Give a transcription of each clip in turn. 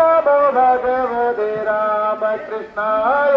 नमो भगवते रामकृष्णाय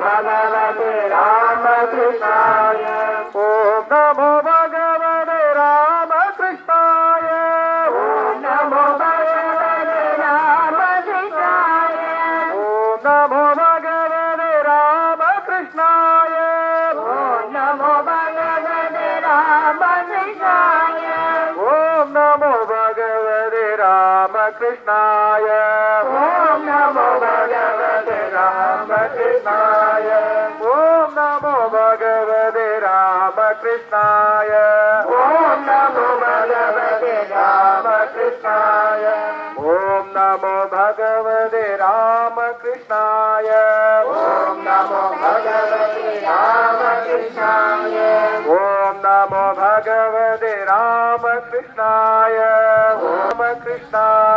সদ कृष्णाय। ॐ नमो भगवते रामकृष्णाय। ॐ नमो भगवते रामकृष्णाय। ॐ नमो भगवते रामकृष्णाय। ॐ नमो भगवते राम कृष्णाय ॐ नमो भगवते राम रामकृष्णाय। ॐ नमो भगवते राम कृष्णाय ओम Krishna.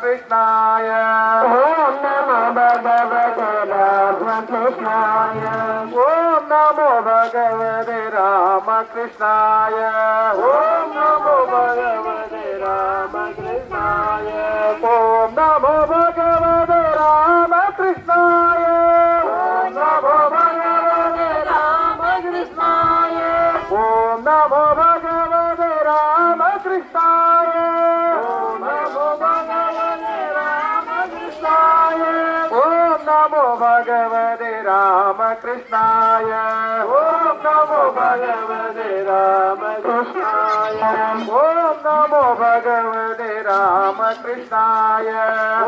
Krishnaya. Om Namo Bhagavate Ramakrishnaya. Om Namo Bhagavate Ramakrishnaya. Om Namo Bhagavate Ramakrishnaya. शिवाय ओम नमो भगवते रामकृष्णाय ओम नमो भगवते रामकृष्णाय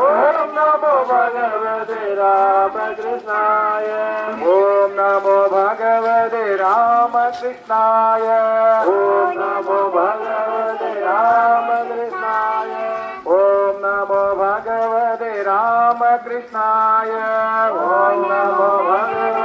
ओम नमो भगवते रामकृष्णाय ओम नमो भगवते रामकृष्णाय ओम नमो भगवते रामकृष्णाय ओम नमो भगवते रामकृष्णाय ओम नमो भगवते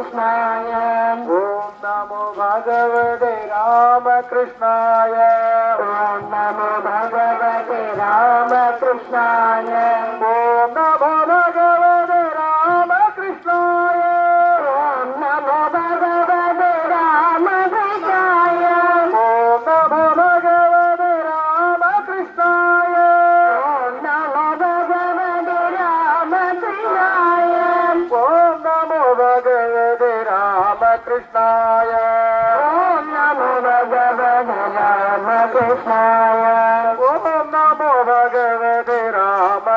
Namah Krishnaya. Namah.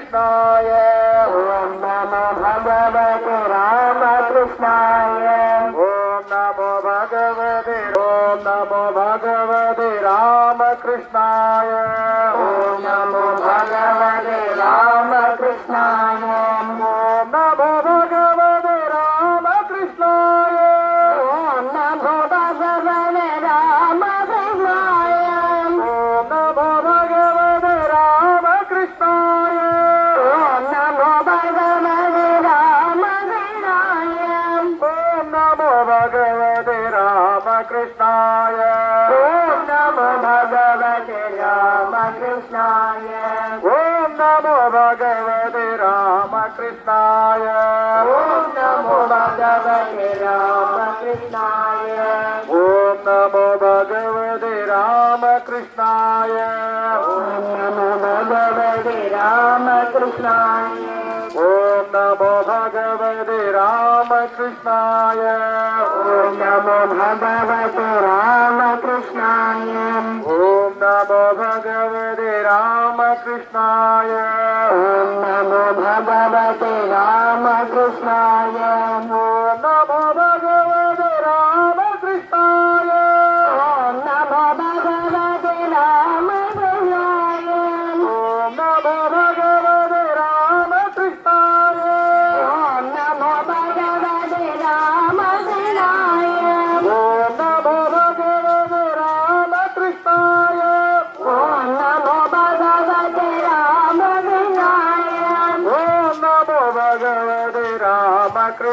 Yeah. రామకృష్ణాయ ఓం నమో భగవతే రామకృష్ణాయ. ఓం నమో భగవతే రామకృష్ణాయ. ఓం నమో భగవతే రామకృష్ణాయ. ఓం నమో భగవతే రామకృష్ణాయ. ఓం నమో భగవతే రామకృష్ణాయ. ఓం నమో భగవతే రామకృష్ణాయ. ఓం నమో భగవతే कृष्णाय। नमो भगवते रामकृष्णाय।